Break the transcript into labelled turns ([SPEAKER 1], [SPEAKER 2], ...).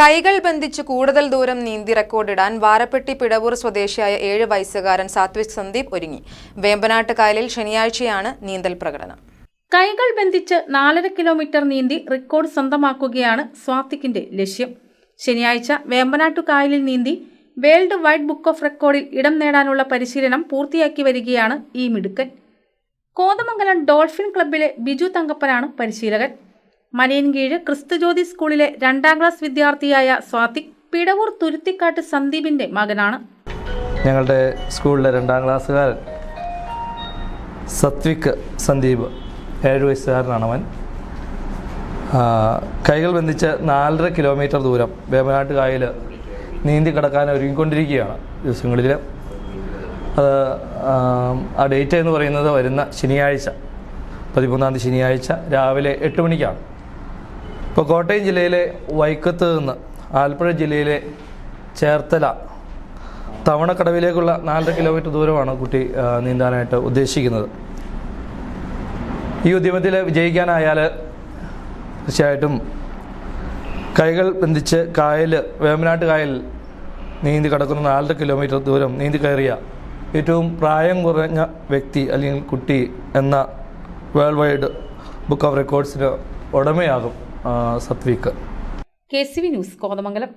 [SPEAKER 1] കൈകൾ ബന്ധിച്ച് കൂടുതൽ ദൂരം നീന്തി റെക്കോർഡിടാൻ വാരപ്പെട്ടി പിടവൂർ സ്വദേശിയായ ഏഴ് വയസ്സുകാരൻ സാത്വിക് സന്ദീപ് ഒരുങ്ങി. വേമ്പനാട്ട് കായലിൽ ശനിയാഴ്ചയാണ് നീന്തൽ പ്രകടനം.
[SPEAKER 2] കൈകൾ ബന്ധിച്ച് നാലര കിലോമീറ്റർ നീന്തി റെക്കോർഡ് സ്വന്തമാക്കുകയാണ് സ്വാത്തിക്കിന്റെ ലക്ഷ്യം. ശനിയാഴ്ച വേമ്പനാട്ടു കായലിൽ നീന്തി വേൾഡ് വൈഡ് ബുക്ക് ഓഫ് റെക്കോർഡിൽ ഇടം നേടാനുള്ള പരിശീലനം പൂർത്തിയാക്കി വരികയാണ് ഈ മിടുക്കൻ. കോതമംഗലം ഡോൾഫിൻ ക്ലബ്ബിലെ ബിജു തങ്കപ്പനാണ് പരിശീലകൻ. മലയൻകീഴ് ക്രിസ്തുജ്യോതി സ്കൂളിലെ രണ്ടാം ക്ലാസ് വിദ്യാർത്ഥിയായ സ്വാതിക് പിടവൂർ തുരുത്തിക്കാട്ട് സന്ദീപിന്റെ മകനാണ്.
[SPEAKER 3] ഞങ്ങളുടെ സ്കൂളിലെ രണ്ടാം ക്ലാസ്സുകാരൻ സത്വിക് സന്ദീപ് ഏഴ് വയസ്സുകാരനാണ് അവൻ. കൈകൾ ബന്ധിച്ച് നാലര കിലോമീറ്റർ ദൂരം വേമ്പനാട്ട് കായൽ നീന്തി കിടക്കാൻ ഒരുങ്ങിക്കൊണ്ടിരിക്കുകയാണ് ദിവസങ്ങളിൽ അത് ആ ഡേറ്റ് എന്ന് പറയുന്നത് വരുന്ന ശനിയാഴ്ച പതിമൂന്നാം തീയതി ശനിയാഴ്ച രാവിലെ എട്ട് മണിക്കാണ്. ഇപ്പോൾ കോട്ടയം ജില്ലയിലെ വൈക്കത്ത് നിന്ന് ആലപ്പുഴ ജില്ലയിലെ ചേർത്തല തവണക്കടവിലേക്കുള്ള നാലര കിലോമീറ്റർ ദൂരമാണ് കുട്ടി നീന്താനായിട്ട് ഉദ്ദേശിക്കുന്നത്. ഈ ഉദ്യമത്തിൽ വിജയിക്കാനായാൽ തീർച്ചയായിട്ടും കൈകൾ ബന്ധിച്ച് കായൽ വേമ്പനാട്ട് കായൽ നീന്തി കിടക്കുന്ന നാലര കിലോമീറ്റർ ദൂരം നീന്തി കയറിയ ഏറ്റവും പ്രായം കുറഞ്ഞ വ്യക്തി അല്ലെങ്കിൽ കുട്ടി എന്ന വേൾഡ് വൈഡ് ബുക്ക് ഓഫ് റെക്കോർഡ്സിന് ഉടമയാകും. ആ, Sathvik.
[SPEAKER 2] K C V news Kothamangalam.